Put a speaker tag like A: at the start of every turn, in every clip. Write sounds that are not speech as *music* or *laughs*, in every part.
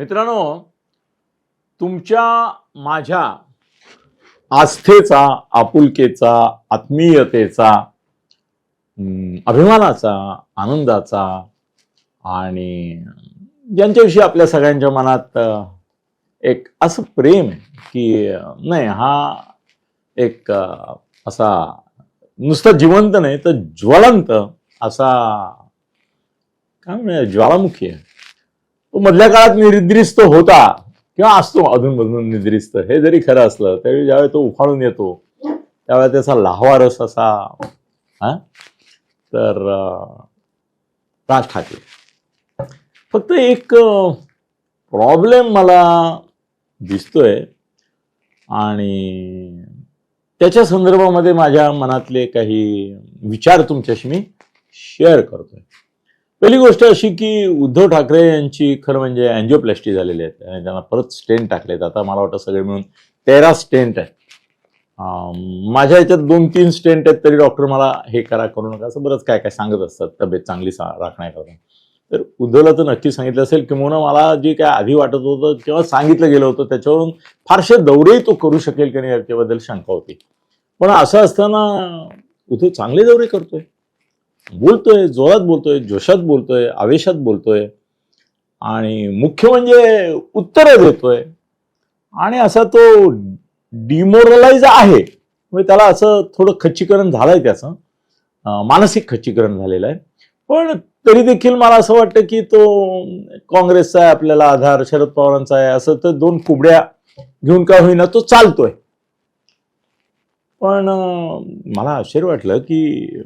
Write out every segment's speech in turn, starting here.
A: मित्रांनो तुमच्या माझ्या आस्थेचा आपुलकेचा आत्मीयतेचा अभिमानाचा आनंदाचा आणि ज्यांच्याविषयी आपल्या सगळ्यांच्या मनात एक असं प्रेम की नाही हा एक असा नुसता जिवंत नाही तर ज्वलंत असा काय म्हणजे ज्वालामुखी आहे. तो मधल्या काळात निद्रिस्त होता किंवा असतो अधूनमधून निद्रिस्त. हे जरी खरं असलं तरी ज्यावेळी तो उफाळून येतो त्यावेळेला त्याचा लाहवा रस असा हा? तर राज ठाकरे फक्त एक प्रॉब्लेम मला दिसतोय आणि त्याच्या संदर्भामध्ये माझ्या मनातले काही विचार तुमच्याशी मी शेअर करतोय. पहिली गोष्ट अशी की उद्धव ठाकरे यांची खरं म्हणजे अँजिओप्लॅस्टी झालेली आहे. आणि त्यांना परत स्टेंट टाकलेत आता मला वाटतं सगळे मिळून तेरा स्टेंट आहेत. माझ्या याच्यात दोन तीन स्टेंट आहेत तरी डॉक्टर मला हे करा करू नका. असं बरंच काय काय सांगत असतात. तब्येत चांगली सा राखण्याकरता. तर उद्धवला तर नक्की सांगितलं असेल किंवा मला जे काय आधी वाटत होतं किंवा सांगितलं गेलं होतं त्याच्यावरून फारसे दौरेही तो करू शकेल की नाही याच्याबद्दल शंका होती. पण असं असताना उद्धव चांगले दौरे करतोय. बोलतोय जोरात बोलतोय जोशात बोलतोय आवेशात बोलतोय. आणि मुख्य म्हणजे उत्तरं देतोय. आणि असा तो डिमोरलाइज आहे. म्हणजे त्याला असं थोडं खच्चीकरण झालंय त्याचं. मानसिक खच्चीकरण झालेलं आहे. पण तरी देखील मला असं वाटतं की तो काँग्रेसचा आहे आपल्याला आधार शरद पवारांचा आहे असं तर दोन कुबड्या घेऊन का होईना तो चालतोय. पण मला आश्चर्य वाटलं की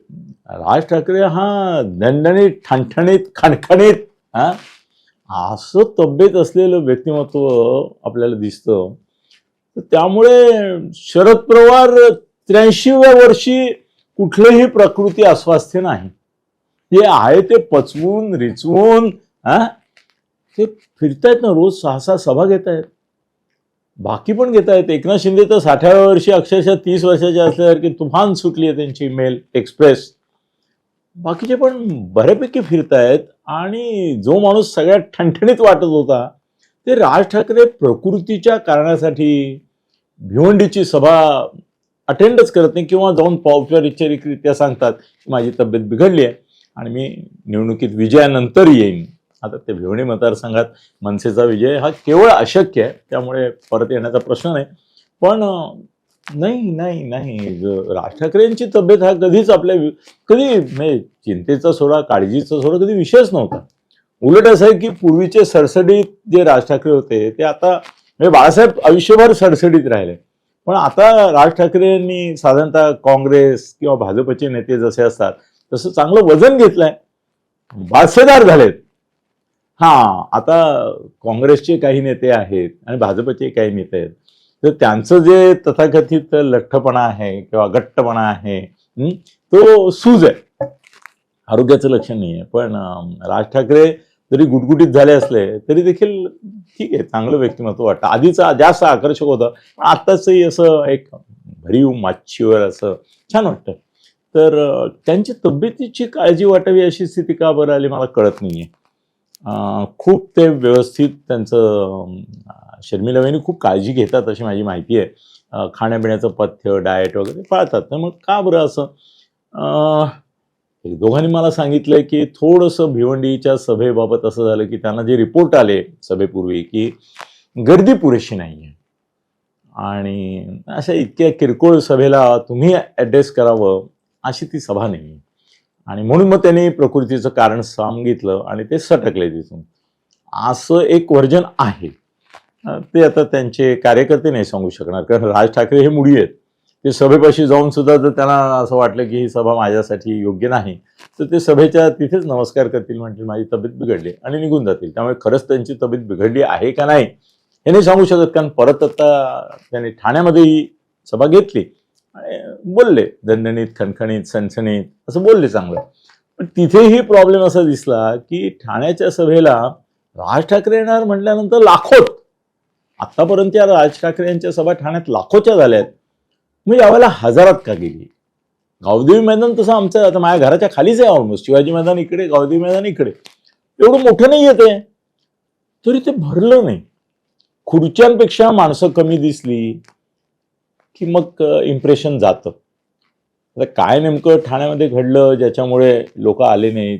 A: राज ठाकरे हा दणदणीत ठणठणीत खणखणीत हा? असं तब्येत असलेलं व्यक्तिमत्व आपल्याला दिसतं. तर त्यामुळे शरद पवार त्र्याऐंशीव्या वर्षी कुठलंही प्रकृती अस्वास्थ्य नाही. जे आहे ते पचवून रिचवून हा? ते फिरतायत ना रोज सहा सहा सभा घेत आहेत बाकी पण घेत आहेत एकनाथ शिंदे तर साठाव्या वर्षी अक्षरशः तीस वर्षाचे असल्यासारखी तुफान सुटली आहे त्यांची मेल एक्सप्रेस. बाकीचे पण बऱ्यापैकी फिरतायत आणि जो माणूस सगळ्यात ठणठणीत वाटत होता ते राज ठाकरे प्रकृतीच्या कारणासाठी भिवंडीची सभा अटेंडच करत नाही किंवा जाऊन पौपचारिकरित्या सांगतात की माझी तब्येत बिघडली आहे आणि मी निवडणुकीत विजयानंतर येईन. आता ते भिवंडी मतदारसंघात मनसेचा विजय हा केवळ अशक्य आहे त्यामुळे परत येण्याचा प्रश्न नाही. पण नाही नाही नाही. राज ठाकरेंची तब्येत हा कधीच आपल्या कधी म्हणजे चिंतेचा सोडा काळजीचा सोडा कधी विषयच नव्हता. उलट असं आहे की पूर्वीचे सडसडीत जे राज ठाकरे होते ते आता म्हणजे बाळासाहेब आयुष्यभर सडसडीत राहिले. पण आता राज ठाकरेंनी साधारणतः काँग्रेस किंवा भाजपचे नेते जसे असतात तसं चांगलं वजन घेतलंय. बादशेदार झालेत. हा आता काँग्रेसचे काही नेते आहेत आणि भाजपचे काही नेते आहेत. तर त्यांचं जे तथाकथित लठ्ठपणा आहे किंवा गट्टपणा आहे तो सूज आहे. आरोग्याचं लक्षण नाही आहे पण राज ठाकरे जरी गुटगुटीत झाले असले तरी देखील ठीक आहे चांगलं व्यक्तिमत्व वाटतं. आधीच जास्त आकर्षक होतं पण आत्ताचंही असं एक भरीव माच्छीवर असं छान वाटतं. तर त्यांची तब्येतीची काळजी वाटावी अशी स्थिती का बरं आली मला कळत नाही आहे खूप ते व्यवस्थित त्यांचं शर्मिला वहिनी खूप काळजी घेतात अशी माझी माहिती आहे. खाण्यापिण्याचं पथ्य डाएट वगैरे पाळतात. तर मग का बरं असं? दोघांनी मला सांगितलंय की थोडंसं भिवंडीच्या सभेबाबत असं झालं की त्यांना जे रिपोर्ट आले सभेपूर्वी की गर्दी पुरेशी नाही आहे आणि अशा इतक्या किरकोळ सभेला तुम्ही ॲड्रेस करावं अशी ती सभा नाही आहे आणि म्हणून मग त्यांनी प्रकृतीचं कारण सांगितलं आणि ते सटकले तिथून. असं एक वर्जन आहे. ते आता त्यांचे कार्यकर्ते नाही सांगू शकणार कारण राज ठाकरे हे मुडी आहेत. ते सभेपाशी जाऊन सुद्धा जर त्यांना असं वाटलं की ही सभा माझ्यासाठी योग्य नाही तर ते सभेच्या तिथेच नमस्कार करतील म्हणतील माझी तब्येत बिघडली आणि निघून जातील. त्यामुळे खरंच त्यांची तब्येत बिघडली आहे का नाही हे नाही सांगू शकत कारण परत आता त्यांनी ठाण्यामध्ये ही सभा घेतली. आणि बोलले दणदणीत खणखणीत सणसणीत असं बोलले चांगलं. पण तिथेही प्रॉब्लेम असा दिसला की ठाण्याच्या सभेला राज ठाकरे येणार म्हटल्यानंतर लाखोत आतापर्यंत या राज ठाकरे यांच्या सभा ठाण्यात लाखोच्या झाल्या आहेत. मग यावेळेला हजारात का गेली? गावदेवी मैदान तसं आमचं आता माझ्या घराच्या खालीच आहे ऑलमोस्ट शिवाजी मैदान इकडे गावदेवी मैदान इकडे. एवढं मोठं नाही येते तरी ते भरलं नाही. खुर्च्यांपेक्षा माणसं कमी दिसली की मग इम्प्रेशन जातं. आता काय नेमकं ठाण्यामध्ये घडलं ज्याच्यामुळे लोक आले नाहीत?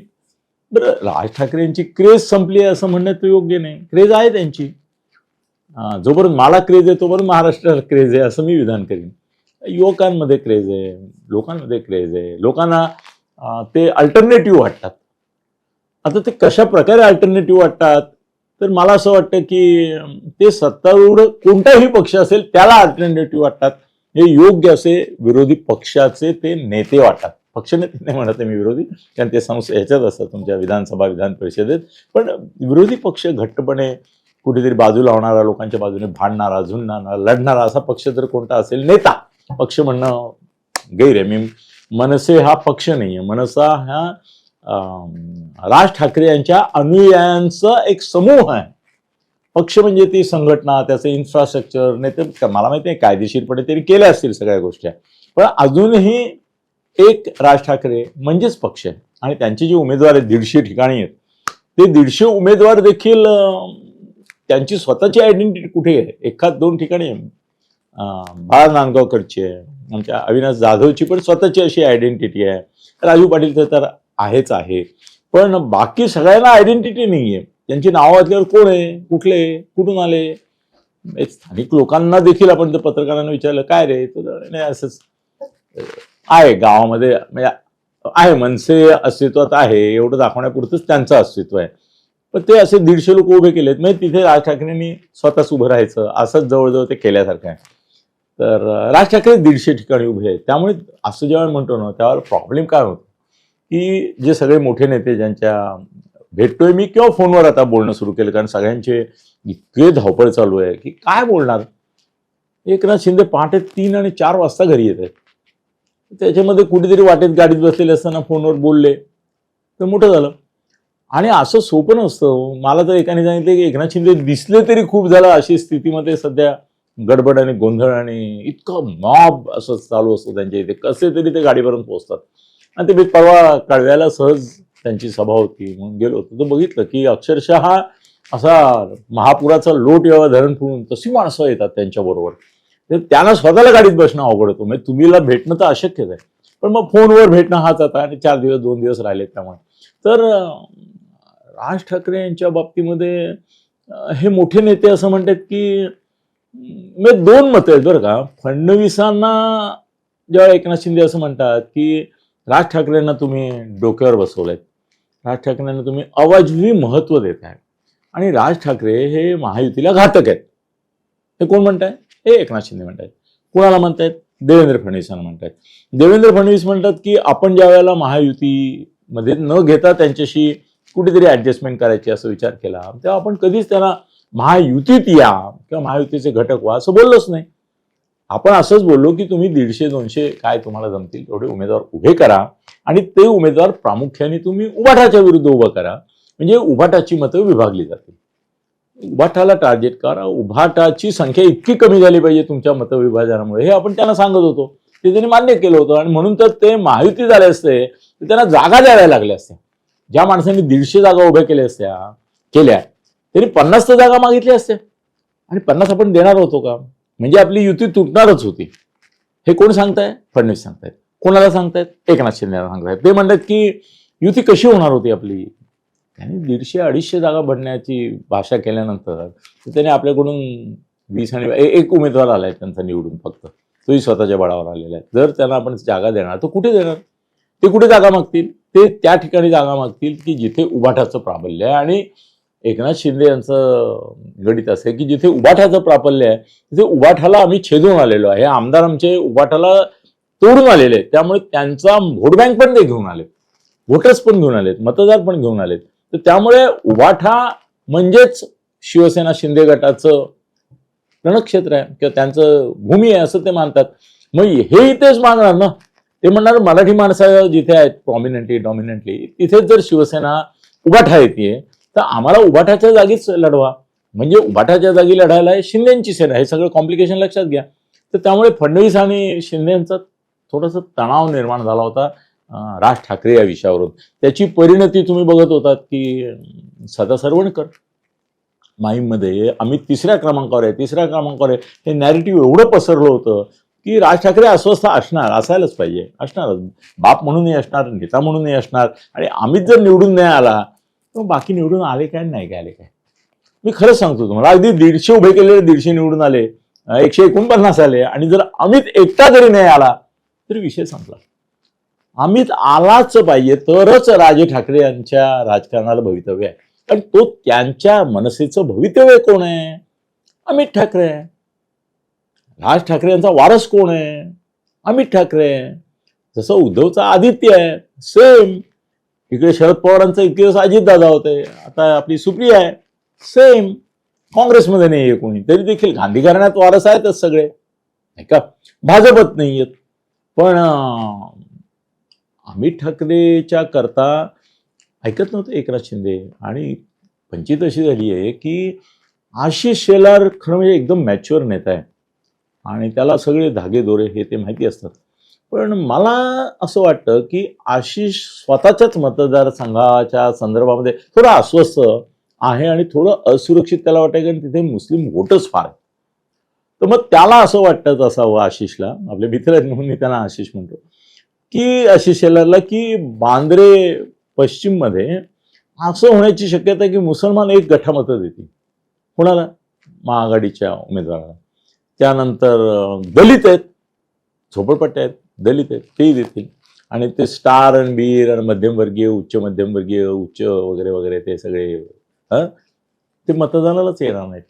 A: बरं राज ठाकरेंची क्रेज संपली आहे असं म्हणण्यात योग्य नाही. क्रेज आहे त्यांची. जोपर्यंत मला क्रेज आहे तोपर्यंत महाराष्ट्राला क्रेज आहे असं मी विधान करीन. युवकांमध्ये क्रेज आहे लोकांमध्ये क्रेज आहे. लोकांना ते अल्टरनेटिव्ह वाटतात. आता ते कशा प्रकारे अल्टरनेटिव्ह वाटतात? तर मला असं वाटतं की ते सत्तारूढ कोणताही पक्ष असेल त्याला अल्टरनेटिव्ह वाटतात. हे योग्य असे विरोधी पक्षाचे ते नेते वाटतात. पक्षनेते नाही म्हणत आहे मी विरोधी कारण ते संस्था ह्याच्यात असतात तुमच्या विधानसभा विधान परिषदेत. पण विरोधी पक्ष घट्टपणे कुठेतरी बाजू लावणारा लोकांच्या बाजूने भांडणारा झुंडणारा लढणारा असा पक्ष जर कोणता असेल नेता. पक्ष म्हणणं गैर आहे. मी मनसे हा पक्ष नाही आहे मनसा हा राज ठाकरे यांच्या अनुयायांचा एक समूह आहे. पक्ष म्हणजे ती संघटना त्याचं इन्फ्रास्ट्रक्चर नाही तर मला माहिती आहे कायदेशीरपणे तरी केल्या असतील सगळ्या गोष्टी. पण अजूनही एक राज ठाकरे म्हणजेच पक्ष आहे. आणि त्यांचे जे उमेदवार आहेत दीडशे ठिकाणी आहेत ते दीडशे उमेदवार देखील त्यांची स्वतःची आयडेंटिटी कुठे आहे? एखाद दोन ठिकाणी आहे. बाळा नांदगावकरची आहे. आमच्या अविनाश जाधवची पण स्वतःची अशी आयडेंटिटी आहे. राजू पाटील तर आहेच आहे. पण बाकी सगळ्यांना आयडेंटिटी नाही आहे त्यांची नावं वाचल्यावर कोण आहे? कुठले? कुठून आले? स्थानिक लोकांना देखील आपण जर पत्रकारांना विचारलं काय रे? तर नाही असंच आहे गावामध्ये. म्हणजे आहे मनसे अस्तित्वात आहे. एवढं दाखवण्यापुरतंच त्यांचं अस्तित्व आहे. पण ते असे दीडशे लोक उभे केलेत. म्हणजे तिथे राज ठाकरेंनी स्वतःच उभं राहायचं. असंच जवळजवळ ते केल्यासारखं आहे. तर राज ठाकरे दीडशे ठिकाणी उभे आहेत. त्यामुळे असं जेव्हा म्हणतो ना त्यावर प्रॉब्लेम काय होतो? की जे सगळे मोठे नेते ज्यांच्या भेटतोय मी किंवा फोनवर आता बोलणं सुरू केलं कारण सगळ्यांचे इतके धावपळ चालू आहे की काय बोलणार? एकनाथ शिंदे पहाटे तीन आणि चार वाजता घरी येत आहेत. त्याच्यामध्ये कुठेतरी वाटेत गाडीत बसलेले असताना फोनवर बोलले. तर मोठं झालं. आणि असं सोपं नसतं. मला तर एकाने सांगितलं की एकनाथ शिंदे दिसले तरी खूप झालं अशी स्थितीमध्ये सध्या गडबड आणि गोंधळ आणि इतकं मॉब असं चालू असतं त्यांच्या इथे. कसे तरी ते गाडीपर्यंत पोहोचतात. आणि ते मी परवा कळव्याला सहज त्यांची सभा होती म्हणून गेलो होतो. तर बघितलं की अक्षरशः असा महापुराचा लोट यावा धरण फुडून तशी माणसं येतात त्यांच्याबरोबर तर त्यांना स्वतःला गाडीत बसणं अवघड होतं. म्हणजे तुम्हीला भेटणं तर अशक्यच आहे. पण मग फोनवर भेटणं हाच आता आणि चार दिवस दोन दिवस राहिलेत त्यामुळे. तर राज ठाकरे यांच्या बाबतीमध्ये हे मोठे नेते असं म्हणतात की म्हणजे दोन मतं आहेत बरं का. फडणवीसांना जेव्हा एकनाथ शिंदे असं म्हणतात की राज ठाकरेंना तुम्ही डोक्यावर बसवलंय. राज ठाकरेंना तुम्ही अवाजवी महत्त्व देत आहे. आणि राज ठाकरे हे महायुतीला घातक आहेत. हे कोण म्हणताय? हे एकनाथ शिंदे म्हणतायत. कोणाला म्हणतायत? देवेंद्र फडणवीसांना म्हणतायत. देवेंद्र फडणवीस म्हणतात की आपण ज्या वेळेला महायुतीमध्ये न घेता त्यांच्याशी कुठेतरी ॲडजस्टमेंट करायची असं विचार केला. तेव्हा आपण कधीच त्यांना महायुतीत या किंवा महायुतीचे घटक व्हा असं बोललोच नाही. आपण असंच बोललो की तुम्ही दीडशे दोनशे काय तुम्हाला जमतील तेवढे उमेदवार उभे करा आणि ते उमेदवार प्रामुख्याने तुम्ही उभाटाच्या विरुद्ध उभं करा. म्हणजे उभाटाची मतं विभागली जातील. उभाटाला टार्गेट करा. उभाटाची संख्या इतकी कमी झाली पाहिजे तुमच्या मतविभाजनामुळे हे आपण त्यांना सांगत होतो. ते त्यांनी मान्य केलं होतं आणि म्हणून तर ते महायुती झाले असते. त्यांना जागा द्याव्या लागल्या असत्या ज्या माणसांनी दीडशे जागा उभ्या केल्या असत्या केल्या त्यांनी पन्नास तर जागा मागितल्या असत्या. आणि पन्नास आपण देणार होतो का? म्हणजे आपली युती तुटणारच होती. हे कोण सांगताय? फडणवीस सांगतायत. कोणाला सांगतायत? एकनाथ शिंदेला सांगतायत. ते म्हणतात की युती कशी होणार होती आपली? त्यांनी दीडशे अडीचशे जागा भरण्याची भाषा केल्यानंतर त्याने आपल्याकडून वीस आणि एक उमेदवार आलाय त्यांचा निवडून फक्त. तोही स्वतःच्या बळावर आलेला आहे. जर त्यांना आपण जागा देणार तर कुठे देणार? ते कुठे जागा मागतील? ते त्या ठिकाणी जागा मागतील की जिथे उभाठाचं प्राबल्य आहे. आणि एकनाथ शिंदे यांचं गणित असं आहे की जिथे उभाठाचं प्राबल्य आहे तिथे उभाठाला आम्ही छेदून आलेलो आहे. आमदार आमचे उभाठाला तोडून आलेले आहेत. त्यामुळे त्यांचा व्होट बँक पण ते घेऊन आले व्होटर्स पण घेऊन आलेत. मतदार पण घेऊन आलेत. तर त्यामुळे उभाठा म्हणजेच शिवसेना शिंदे गटाचं रणक्षेत्र आहे किंवा त्यांचं भूमी आहे असं ते मानतात. मग हे इथेच मागणार ना? ते म्हणणार मराठी माणसं जिथे आहेत प्रॉमिनंटली डॉमिनंटली तिथेच जर शिवसेना उभाठा येते तर आम्हाला उभाठाच्या जागीच लढवा. म्हणजे उभाठाच्या जागी लढायला आहे शिंदेची सेना हे सगळं कॉम्प्लिकेशन लक्षात घ्या. तर त्यामुळे फडणवीस आणि शिंदेचा थोडासा तणाव निर्माण झाला होता राज ठाकरे या विषयावरून. त्याची परिणती तुम्ही बघत होतात की सदा सरवणकर माहीममध्ये आम्ही तिसऱ्या क्रमांकावर आहे तिसऱ्या क्रमांकावर आहे. हे नॅरेटिव्ह एवढं पसरलं होतं की राज ठाकरे अस्वस्थ असणार असायलाच पाहिजे. असणारच. बाप म्हणूनही असणार नेता म्हणूनही असणार. आणि अमित जर निवडून नाही आला तर बाकी निवडून आले काय नाही काय आले काय? मी खरंच सांगतो तुम्हाला अगदी दीडशे उभे केलेले दीडशे निवडून आले एकशे एकोणपन्नास आले आणि जर अमित एकटा जरी नाही आला तरी विषय संपला. अमित आलाच पाहिजे तरच राजे ठाकरे यांच्या राजकारणाला भवितव्य आहे. कारण तो त्यांच्या मनसेचं भवितव्य कोण आहे? अमित ठाकरे. आहे राज ठाकरे यांचा वारस कोण आहे? अमित ठाकरे. आहे जसं उद्धवचा आदित्य आहे सेम इकडे शरद पवारांचा इतके दिवस अजितदादा होते. आता आपली सुप्रिया आहे सेम काँग्रेसमध्ये नाही आहे कोणी. तरी देखील गांधी घराण्यात वारस आहेतच सगळे. नाही का? भाजपत नाही आहेत. पण अमित ठाकरेच्या करता ऐकत नव्हतं एकनाथ शिंदे. आणि पंचित अशी झाली आहे की आशिष शेलार खरं म्हणजे एकदम मॅच्युअर नेता आहे. आणि त्याला सगळे धागे दोरे हे ते माहिती असतात. पण मला असं वाटतं की आशिष स्वतःच्याच मतदारसंघाच्या संदर्भामध्ये थोडं अस्वस्थ आहे आणि थोडं असुरक्षित त्याला वाटतं कारण तिथे मुस्लिम वोटच फार आहेत. तर मग त्याला असं वाटत असावं आशिषला आपले मित्र आहेत म्हणून मी त्यांना आशिष म्हणतो की आशिष याला की बांद्रे पश्चिममध्ये असं होण्याची शक्यता की मुसलमान एक गठामतं देतील. कोणाला? महाआघाडीच्या उमेदवाराला. त्यानंतर दलित आहेत. झोपडपट्ट्या आहेत दलित आहेत तेही देतील. आणि ते स्टार आणि बीर आणि मध्यमवर्गीय उच्च मध्यमवर्गीय उच्च वगैरे वगैरे ते सगळे हं? ते मतदानालाच येणार नाहीत.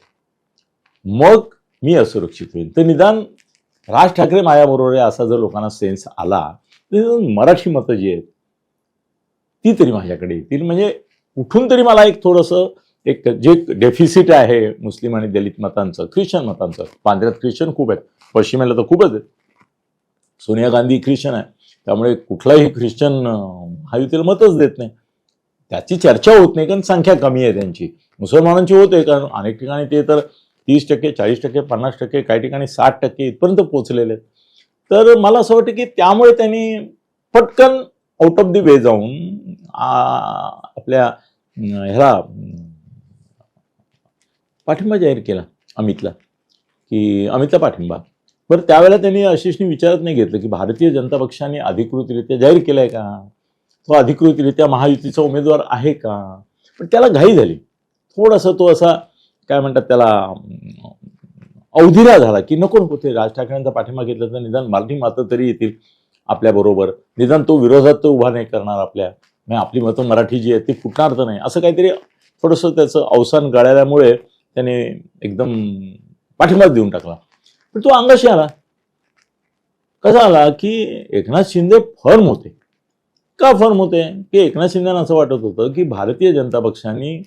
A: मग मी असुरक्षित होईल तर निदान राज ठाकरे माझ्याबरोबर आहे असा जर लोकांना सेन्स आला तर मराठी मतं जी आहेत ती तरी माझ्याकडे येतील. म्हणजे कुठून तरी मला एक थोडंसं एक जे डेफिसिट आहे मुस्लिम आणि दलित मतांचं ख्रिश्चन मतांचं पांढऱ्यात ख्रिश्चन खूप आहेत पश्चिमेला तर खूपच आहेत. सोनिया गांधी ख्रिश्चन आहे त्यामुळे कुठलाही ख्रिश्चन हा महायुतीला मतच देत नाही. त्याची चर्चा होत नाही कारण संख्या कमी आहे त्यांची. मुसलमानांची होते कारण अनेक ठिकाणी ते तर तीस टक्के चाळीस टक्के पन्नास टक्के काही ठिकाणी साठ टक्के इथपर्यंत पोहोचलेले आहेत. तर मला असं वाटतं की त्यामुळे त्यांनी पटकन आउट ऑफ दी वे जाऊन आपल्या ह्याला पाठिंबा जाहीर केला अमितला की अमितला पाठिंबा. बरं त्यावेळेला त्यांनी आशिषने विचारत नाही घेतलं की भारतीय जनता पक्षाने अधिकृतरित्या जाहीर केलाय का? तो अधिकृतरित्या महायुतीचा उमेदवार आहे का? पण त्याला घाई झाली. थोडासा तो असा काय म्हणतात त्याला अवधिरा झाला की नको नको ते राज ठाकरेंचा पाठिंबा घेतला तर निदान मराठी मातं तरी येतील आपल्याबरोबर निदान तो विरोधात तर उभा नाही करणार आपल्या. आपली मतं मराठी जी आहे ती फुटणार तर नाही. असं काहीतरी थोडंसं त्याचं अवसान गळाल्यामुळे त्याने एकदम पाठिंबाच देऊन टाकला. पण तो अंगाशी आला. कसा आला की एकनाथ शिंदे फर्म होते. का फर्म होते? की एकनाथ शिंदेना असं वाटत होतं की भारतीय जनता पक्षाने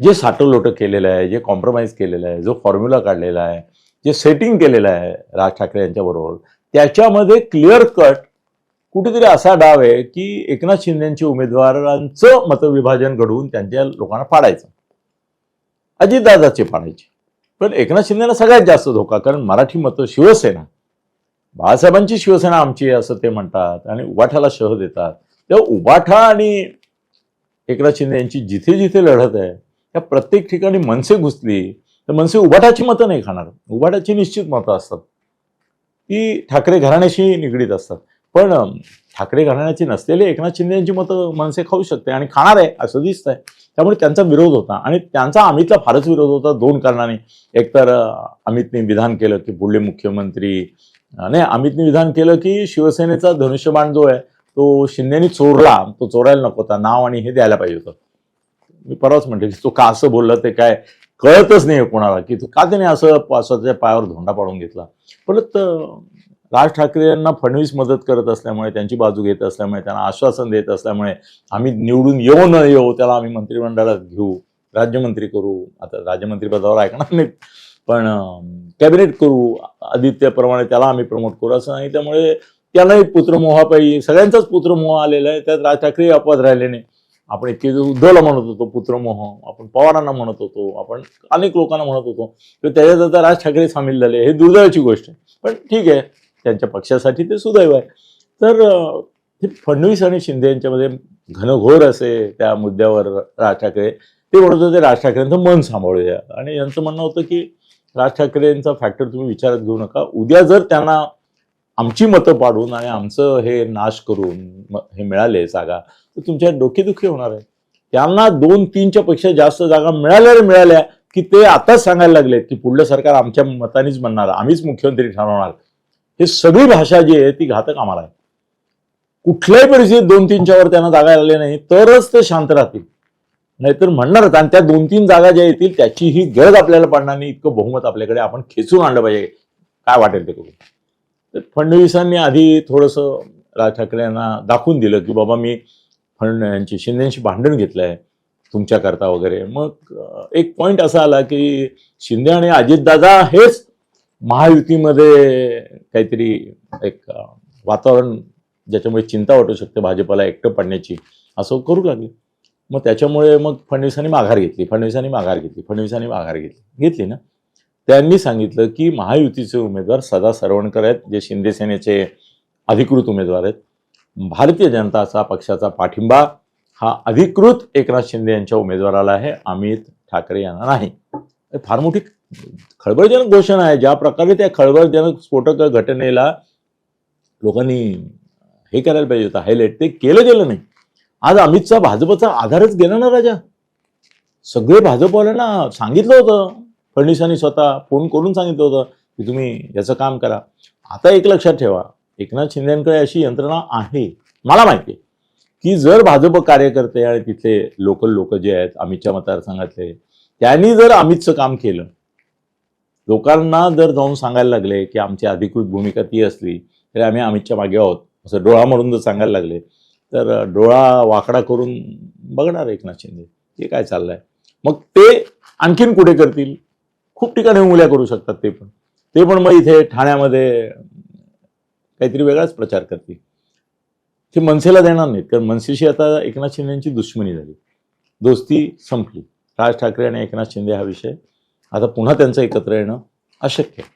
A: जे साठवलोटं केलेलं आहे जे कॉम्प्रोमाइज केलेलं आहे जो फॉर्म्युला काढलेला आहे जे सेटिंग केलेलं आहे राज ठाकरे यांच्याबरोबर त्याच्यामध्ये क्लिअर कट कुठेतरी असा डाव आहे की एकनाथ शिंदेच्या उमेदवारांचं मतविभाजन घडवून त्यांच्या लोकांना पाडायचं. अजितदादाचे पाडायचे. पण एकनाथ शिंदेना सगळ्यात जास्त धोका कारण मराठी मतं शिवसेना. बाळासाहेबांची शिवसेना आमची आहे असं ते म्हणतात आणि उबाठाला शह देतात. तेव्हा उबाठा आणि एकनाथ शिंदे यांची जिथे जिथे लढत आहे त्या प्रत्येक ठिकाणी मनसे घुसली तर मनसे उबाठाची मतं नाही खाणार. उबाठाची निश्चित मतं असतात. ती ठाकरे घराण्याशी निगडीत असतात. पण ठाकरे घराण्याची नसलेली एकनाथ शिंदे यांची मतं मनसे खाऊ शकते आणि खाणार आहे असं दिसतंय. त्यामुळे त्यांचा विरोध होता आणि त्यांचा अमितला फारच विरोध होता दोन कारणाने. एकतर अमितने विधान केलं की पुढले मुख्यमंत्री. नाही अमितने विधान केलं की शिवसेनेचा धनुष्यबाण जो आहे तो शिंदेनी चोरला. तो चोरायला नको होता. नाव आणि हे द्यायला पाहिजे होतं. मी परवाच म्हटलं की तो का असं बोलला ते काय कळतच नाही कोणाला की तू का त्याने असं स्वतःच्या पायावर धोंडा पाडून घेतला. परत राज ठाकरे यांना फडणवीस मदत करत असल्यामुळे त्यांची बाजू घेत असल्यामुळे त्यांना आश्वासन देत असल्यामुळे आम्ही निवडून येऊ न येऊ त्याला आम्ही मंत्रिमंडळात घेऊ राज्यमंत्री करू. आता राज्यमंत्री पदावर ऐकणार नाहीत पण कॅबिनेट करू. आदित्यप्रमाणे त्याला आम्ही प्रमोट करू असं नाही. त्यामुळे त्यालाही पुत्रमोहापायी सगळ्यांचाच पुत्रमोह आलेला आहे. त्यात राज ठाकरे अपवाद राहिले नाही. आपण इतके उद्धवला म्हणत होतो पुत्रमोह आपण पवारांना म्हणत होतो. आपण अनेक लोकांना म्हणत होतो. तर त्याच्यात आता राज ठाकरे सामील झाले. हे दुर्दैवाची गोष्ट आहे. पण ठीक आहे. त्यांच्या पक्षासाठी ते सुदैव आहे. तर हे फडणवीस आणि शिंदे यांच्यामध्ये घनघोर असे त्या मुद्द्यावर राज ठाकरे ते म्हणत होते राज ठाकरेंचं मन सांभाळूया. आणि यांचं म्हणणं होतं की राज ठाकरेंचा फॅक्टर तुम्ही विचारात घेऊ नका. उद्या जर त्यांना आमची मतं पाडून आणि आमचं हे नाश करून हे मिळाले जागा तर तुमच्या डोकेदुखी होणार आहे. त्यांना दोन तीनच्या पेक्षा जास्त जागा मिळाल्या रे मिळाल्या की ते आताच सांगायला लागलेत की पुढलं सरकार आमच्या मतानेच म्हणणार आम्हीच मुख्यमंत्री ठरवणार. हे सगळी भाषा जी आहे ती घातक आम्हाला आहे. कुठल्याही परिस्थितीत दोन तीनच्यावर त्यांना जागा आले नाही तरच ते शांत राहतील. नाहीतर म्हणणारच आणि त्या दोन तीन जागा ज्या येतील त्याची ही गरज आपल्याला पडणार नाही इतकं बहुमत आपल्याकडे आपण खेचून आणलं पाहिजे. काय वाटेल ते करून? तर फडणवीसांनी आधी थोडंसं राज ठाकरे यांना दाखवून दिलं की बाबा मी फड यांची शिंदेशी भांडण घेतलं आहे तुमच्याकरता वगैरे. मग एक पॉईंट असा आला की शिंदे आणि अजितदादा हेच महायुतीमध्ये काहीतरी एक वातावरण ज्याच्यामुळे चिंता वाटू शकते भाजपाला एकटं पडण्याची असं करू लागले. मग त्याच्यामुळे मग फडणवीसांनी माघार घेतली फडणवीसांनी माघार घेतली फडणवीसांनी माघार घेतली घेतली ना? त्यांनी सांगितलं की महायुतीचे उमेदवार सदा सरवणकर आहेत जे शिंदे सेनेचे अधिकृत उमेदवार आहेत. भारतीय जनताचा पक्षाचा पाठिंबा हा अधिकृत एकनाथ शिंदे यांच्या उमेदवाराला आहे अमित ठाकरे यांना नाही. फार मोठी खळबळजनक घोषणा आहे. ज्या प्रकारे त्या खळबळजनक स्फोटक घटनेला लोकांनी हे करायला पाहिजे होतं हायलाईट ते केलं गेलं नाही. आज अमितचा भाजपचा आधारच गेला ना राजा. सगळे भाजपवाल्यांना सांगितलं होतं. फडणवीसांनी स्वतः फोन करून सांगितलं होतं की तुम्ही याचं काम करा. आता एक लक्षात ठेवा. एकनाथ शिंदेकडे अशी यंत्रणा आहे. मला माहिती आहे की जर भाजप कार्यकर्ते आणि तिथले लोकल लोक जे आहेत अमितच्या मतदारसंघातले त्यांनी जर अमितचं काम केलं लोकांना जर जाऊन सांगायला लागले की आमची अधिकृत भूमिका ती असली तरी आम्ही अमितच्या मागे आहोत. असं डोळा मारून जर सांगायला लागले तर डोळा वाकडा करून बघणार एकनाथ शिंदे हे काय चाललंय? मग ते आणखीन कुठे करतील? खूप ठिकाणी उंगल्या करू शकतात ते पण. ते पण मग इथे ठाण्यामध्ये काहीतरी वेगळाच प्रचार करतील. ते मनसेला देणार नाहीत कारण मनसेशी आता एकनाथ शिंदेची दुश्मनी झाली. दोस्ती संपली. राज ठाकरे आणि एकनाथ शिंदे हा विषय आता पुन्हा त्यांचं एकत्र येणं अशक्य आहे.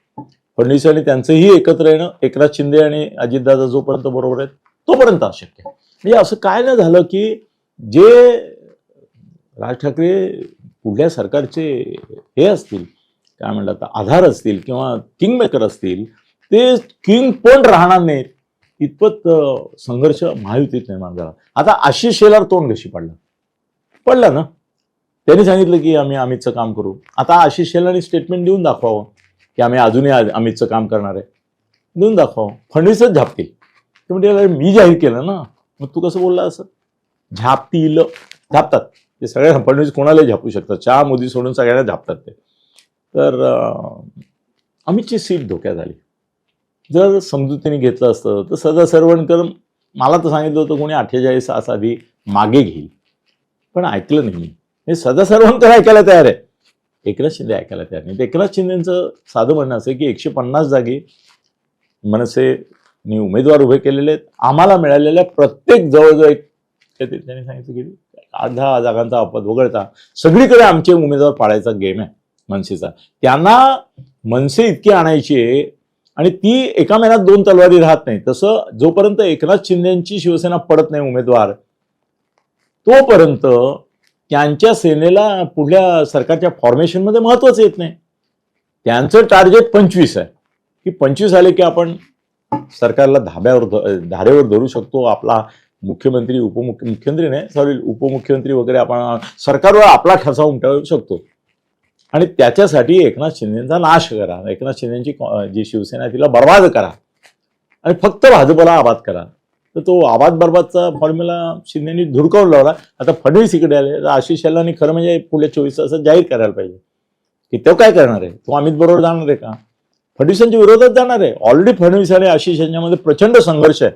A: फडणवीस आणि त्यांचंही एकत्र येणं एकनाथ शिंदे आणि अजितदादा जोपर्यंत बरोबर आहेत तोपर्यंत अशक्य आहे. म्हणजे असं काय नाही झालं की जे राज ठाकरे कुठल्या सरकारचे हे असतील काय म्हणतात आधार असतील किंवा किंग मेकर असतील ते किंग पण राहणार नाहीत. इतपत संघर्ष महायुतीत निर्माण झाला. आता आशिष शेलार तोंड कशी पडला. पडला ना? त्यांनी सांगितलं की आम्ही अमितचं काम करू. आता आशिष शेलानी स्टेटमेंट देऊन दाखवावं की आम्ही अजूनही आ- अमितचं काम करणार आहे. देऊन दाखवावं. फडणवीसच झापतील. ते म्हणजे "अरे, मी जाहीर केलं ना? मग तू कसं बोलला असं? झापतील. झापतात. ते सगळे फडणवीस कोणालाही झापू शकतात. चहा मोदी सोडून सगळ्यांना झापतात ते. तर अमितची सीट धोक्यात आली. जर समजुतीने घेतलं असतं तर सदा सरवणकर मला तर सांगितलं होतं कोणी अठ्ठेचाळीस तास आधी मागे घेईल. पण ऐकलं नाही मी. हे सदा ऐकायला तयार आहे. एकनाथ शिंदे ऐकायला तयार नाही. एकनाथ शिंदेचं साधं म्हणणं असं की एकशे पन्नास जागी मनसेने उमेदवार उभे केलेले आहेत. आम्हाला मिळालेल्या प्रत्येक जवळजवळ एक त्यांनी सांगितलं की आठ दहा जागांचा अपवाद वगळता सगळीकडे आमचे उमेदवार पाळायचा गेम आहे मनसेचा. त्यांना मनसे इतकी आणायची आहे आणि ती एका महिन्यात दोन तलवारी राहत नाही. तसं जोपर्यंत एकनाथ शिंदेची शिवसेना पडत नाही उमेदवार तोपर्यंत त्यांच्या सेनेला पुढल्या सरकारच्या फॉर्मेशनमध्ये महत्वच येत नाही. त्यांचं टार्गेट पंचवीस आहे. की पंचवीस आले की आपण सरकारला धाब्यावर धारेवर धरू शकतो. आपला मुख्यमंत्री उपमुख्य मुख्यमंत्री नाही सॉरी उपमुख्यमंत्री वगैरे आपण सरकारवर आपला ठसा उमटवू शकतो. आणि त्याच्यासाठी एकनाथ शिंदेचा नाश करा. एकनाथ शिंदेची जी शिवसेना तिला बर्बाद करा. आणि फक्त भाजपला आबाद करा. तर तो आबाद बर्बादचा फॉर्म्युला शिंदेनी धुडकावून लावला. आता फडणवीस इकडे आले. तर आशिष शेलानी खरं म्हणजे पुढल्या चोवीस तासात जाहीर करायला पाहिजे. की तो काय करणार आहे? तो अमित बरोबर जाणार आहे का? फडणवीसांच्या विरोधात जाणार आहे. ऑलरेडी फडणवीस आणि आशिष यांच्यामध्ये प्रचंड संघर्ष आहे.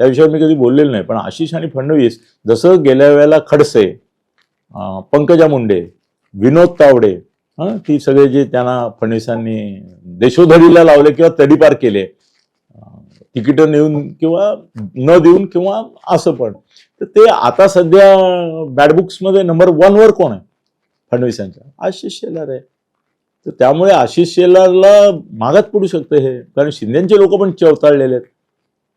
A: त्याविषयी मी कधी बोललेलो नाही. पण आशिष आणि फडणवीस जसं गेल्या वेळेला खडसे पंकजा मुंडे विनोद तावडे हां ती सगळे जे त्यांना फडणवीसांनी देशोधडीला लावले किंवा तडीपार केले तिकीटं नेऊन किंवा न देऊन किंवा असं पण. तर ते आता सध्या बॅड बुक्समध्ये नंबर वनवर कोण आहे? फडणवीसांच्या आशिष शेलार आहे. तर त्यामुळे आशिष शेलारला मागात पडू शकतं हे. कारण शिंदेचे लोक पण चवताळलेले आहेत.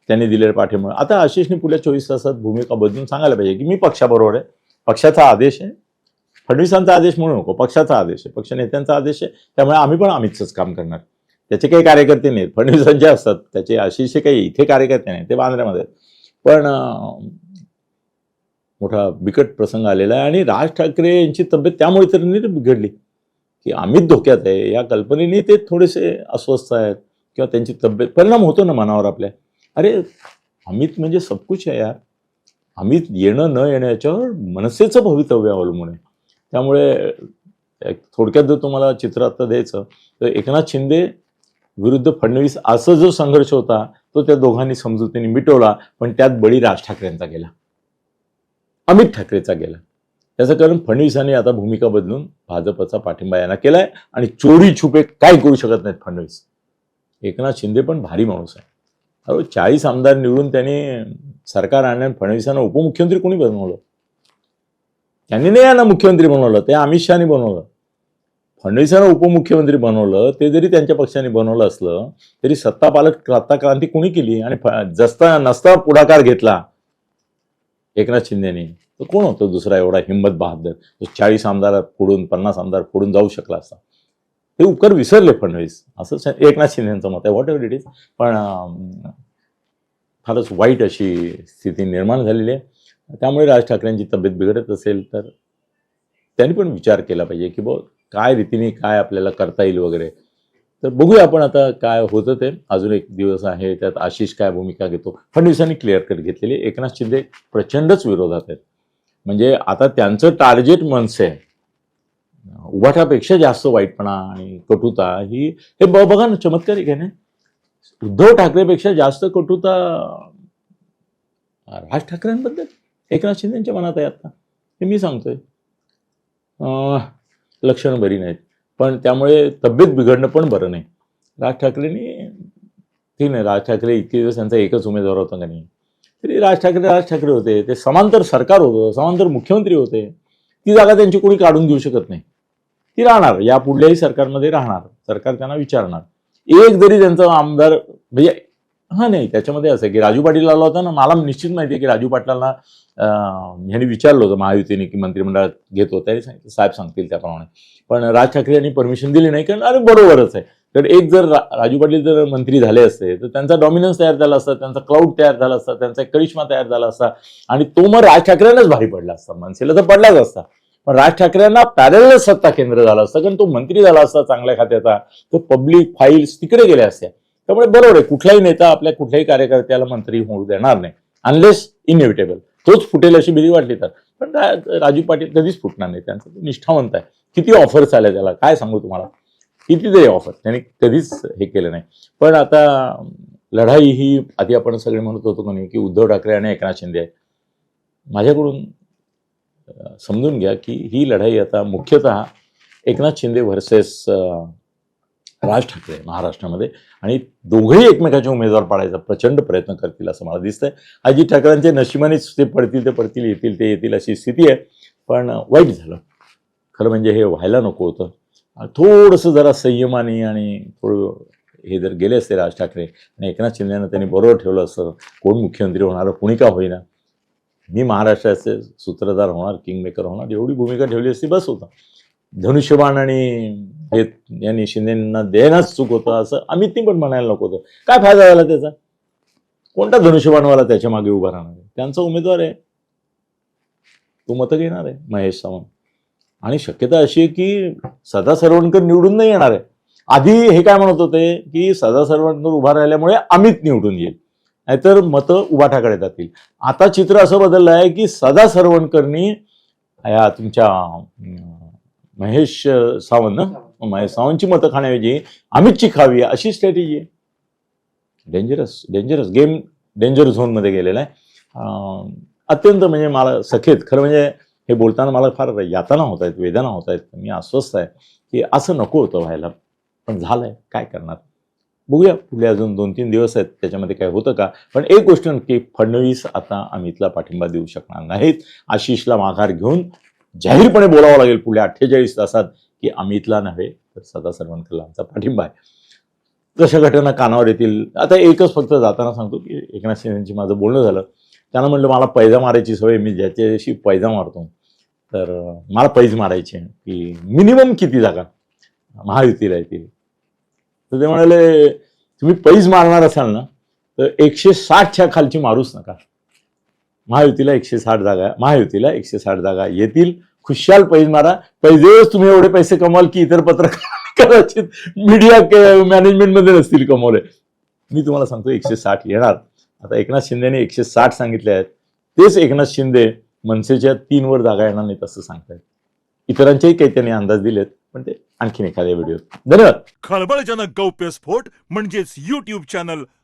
A: त्यांनी दिलेल्या पाठीमुळे आता आशिषने पुढल्या चोवीस तासात भूमिका बदलून सांगायला पाहिजे की मी पक्षाबरोबर आहे. पक्षाचा आदेश आहे. फडणवीसांचा आदेश म्हणू नको. पक्षाचा आदेश आहे. पक्ष नेत्यांचा आदेश आहे. त्यामुळे आम्ही पण आम्हीच काम करणार. त्याचे काही कार्यकर्ते नाहीत. फडणवीसांचे *laughs* म्हणजे असतात. त्याचे आशिषचे काही इथे कार्यकर्ते नाही ते बांद्र्यामध्ये पण मोठा बिकट प्रसंग आलेला आहे आणि राज ठाकरे यांची तब्येत त्यामुळे तरी बिघडली की आम्ही धोक्यात आहे. या कल्पनेने ते थोडेसे अस्वस्थ आहेत किंवा त्यांची तब्येत परिणाम होतो ना मनावर आपल्या. अरे अमित म्हणजे सबकुच आहे यार. अमित येणं न येणं याच्यावर मनसेचं भवितव्य अवलंबून आहे. त्यामुळे थोडक्यात जर तुम्हाला चित्र आता द्यायचं तर एकनाथ शिंदे विरुद्ध फडणवीस असं जो संघर्ष होता तो त्या दोघांनी समजुतीने मिटवला पण त्यात बळी राज ठाकरेंचा गेला. अमित ठाकरेचा गेला. त्याचं कारण फडणवीसांनी आता भूमिका बदलून भाजपचा पाठिंबा यांना केलाय आणि चोरी छुपे काय करू शकत नाहीत फडणवीस. एकनाथ शिंदे पण भारी माणूस आहे. अरे चाळीस आमदार निवडून त्यांनी सरकार आणण्यात फडणवीसांना उपमुख्यमंत्री कोणी बनवलं? त्यांनी नाही यांना मुख्यमंत्री बनवलं ते अमित शहानी बनवलं. फडणवीसांना उपमुख्यमंत्री बनवलं ते जरी त्यांच्या पक्षाने बनवलं असलं तरी सत्ता पालक सत्ता क्रांती कुणी केली? आणि जसता नसता पुढाकार घेतला एकनाथ शिंदेने तर कोण होतं दुसरा एवढा हिंमत बहादर? तो चाळीस आमदार फोडून पन्नास आमदार फोडून जाऊ शकला असता. ते उपकार विसरले फडणवीस. असं एकनाथ शिंदेचं मत आहे. व्हॉट एव्हर इट इज पण फारच वाईट अशी स्थिती निर्माण झालेली आहे. त्यामुळे राज ठाकरेंची तब्येत बिघडत असेल तर त्यांनी पण विचार केला पाहिजे की बघ काय रीतीने काय आपल्याला करता येईल वगैरे. तर बघूया आपण आता काय होतं ते. अजून एक दिवस आहे त्यात आशिष काय भूमिका घेतो. फडणवीसांनी क्लिअर कट घेतलेली. एकनाथ शिंदे प्रचंडच विरोधात आहेत. म्हणजे आता त्यांचं टार्गेट मनसे आहे. उभाटापेक्षा जास्त वाईटपणा आणि कटुता ही हे बघा ना चमत्कारिक आहे ना उद्धव ठाकरेपेक्षा जास्त कटुता राज ठाकरेंबद्दल. एकनाथ शिंदेच्या मनात आहे आता. हे मी सांगतोय. लक्षणं बरी नाहीत. पण त्यामुळे तब्येत बिघडणं पण बरं नाही. राज ठाकरेंनी ठीक नाही राज ठाकरे इतके दिवस त्यांचा एकच उमेदवार होता का नाही? तरी राज ठाकरे राज ठाकरे होते. ते समांतर सरकार होतं समांतर मुख्यमंत्री होते. ती जागा त्यांची कोणी काढून घेऊ शकत नाही. ती राहणार या पुढल्याही सरकारमध्ये राहणार. सरकार त्यांना विचारणार. एक जरी त्यांचा आमदार म्हणजे हा नाही त्याच्यामध्ये असं की राजू पाटील आला होता ना मला निश्चित माहिती आहे की राजू पाटलांना ह्यांनी विचारलं होतं महायुतीने की मंत्रिमंडळात घेतो त्याने सांगितलं साहेब सांगतील त्याप्रमाणे. पण राज ठाकरे यांनी परमिशन दिली नाही कारण अरे बरोबरच आहे. तर एक जर रा- राजू पाटील जर मंत्री झाले असते तर त्यांचा डॉमिनन्स तयार झाला असता त्यांचा क्लाउड तयार झाला असता त्यांचा एक करिश्मा तयार झाला असता आणि तो मग राज ठाकरेंनाच भारी पडला असता मनसेला तर पडलाच असता. पण राज ठाकरेंना पॅरेल सत्ता केंद्र झालं असतं कारण तो मंत्री झाला असता चांगल्या खात्याचा तर पब्लिक फाईल्स तिकडे गेल्या असत्या. त्यामुळे बरोबर आहे कुठलाही नेता आपल्या कुठल्याही कार्यकर्त्याला मंत्री होऊ देणार नाही अनलेस इनएव्हिटेबल तोच फुटेल अशी भीती वाटली तर. पण राजू पाटील कधीच फुटणार नाही त्यांचं निष्ठावंत आहे. किती ऑफर्स आल्या त्याला काय सांगू तुम्हाला? कितीतरी ऑफर त्यांनी कधीच हे केलं नाही. पण आता लढाई ही आधी आपण सगळे म्हणत होतो का नाही की उद्धव ठाकरे आणि एकनाथ शिंदे आहे माझ्याकडून समजून घ्या की ही लढाई आता मुख्यतः एकनाथ शिंदे व्हर्सेस राज ठाकरे महाराष्ट्रामध्ये. आणि दोघेही एकमेकाचे उमेदवार पाडायचा प्रचंड प्रयत्न करतील असं मला दिसतंय. अजित ठाकरेंचे नशिबानेच ते पडतील ते पडतील येतील ते येतील अशी स्थिती आहे. पण वाईट झालं. खरं म्हणजे हे व्हायला नको होतं. थोडंसं जरा संयमाने आणि थोडं हे जर गेले असते राज ठाकरे आणि एकनाथ शिंदेनं त्यांनी बरोबर ठेवलं असतं कोण मुख्यमंत्री होणार कुणी का होईना. मी महाराष्ट्राचे सूत्रधार होणार किंगमेकर होणार एवढी भूमिका ठेवली असती बस होता. धनुष्यबाण आणि हे यांनी शिंदेना देणंच चूक होतं असं अमितनी पण म्हणायला नको होतं. काय फायदा झाला त्याचा? कोणता धनुष्यबाणवाला त्याच्यामागे उभा राहणार आहे? त्यांचा उमेदवार आहे. तो मतं घेणार आहे महेश सावंत. आणि शक्यता अशी आहे की सदा सरवणकर निवडून नाही येणार आहे. आधी हे काय म्हणत होते की सदा सरवणकर उभा राहिल्यामुळे अमित निवडून येईल. नाहीतर मतं उभाठाकडे जातील. आता चित्र असं बदललं आहे की सदा सरवणकरनी या तुमच्या महेश सावंत ना? महेश सावंतची मतं खाण्याऐवजी अमितची खावी अशी स्ट्रॅटेजी आहे. डेंजरस डेंजरस गेम डेंजर झोनमध्ये गेलेला आहे. अत्यंत म्हणजे मला सखेत खरं म्हणजे हे बोलताना मला फार यातना होत आहेत वेदना होत आहेत. मी अस्वस्थ आहे की असं नको होतं व्हायला. पण झालंय काय करणार? बघूया पुढे अजून दोन तीन दिवस आहेत. त्याच्यामध्ये काय होतं का? पण एक गोष्ट नक्की फडणवीस आता अमितला पाठिंबा देऊ शकणार नाहीत. आशिषला माघार घेऊन जाहीरपणे बोलावं लागेल पुढल्या अठ्ठेचाळीस तासात की अमितला नव्हे तर सदा सर्वांकडला आमचा पाठिंबा आहे. तशा घटना कानावर येतील. आता एकच फक्त जाताना सांगतो की एकनाथ शिंदेंची माझं बोलणं झालं. त्यांना म्हणलं मला पैजा मारायची सवय मी ज्याच्याशी पैजा मारतो तर मला पैज मारायची आहे की मिनिमम किती जागा महायुतीला येतील. तर ते म्हणाले तुम्ही पैज मारणार असाल ना तर एकशे साठच्या खालची मारूच नका. महायुतीला एकशे साठ जागा महायुतीला एकशे साठ जागा येतील. खुशाल पैज मारा. पैजेच तुम्ही एवढे पैसे कमाल की इतर पत्रकार कदाचित मीडिया मॅनेजमेंटमध्ये नसतील कमवले. मी तुम्हाला सांगतो एकशे साठ येणार. आता एकनाथ शिंदेने एकशे साठ सांगितले आहेत. तेच एकनाथ शिंदे मनसेच्या तीन वर जागा येणार नाहीत असं सांगतायत. इतरांचेही काही त्यांनी अंदाज दिलेत पण ते आणखीन एखाद्या व्हिडिओ धन्यवाद.
B: खळबळजनक गौप्यस्फोट म्हणजेच युट्यूब चॅनल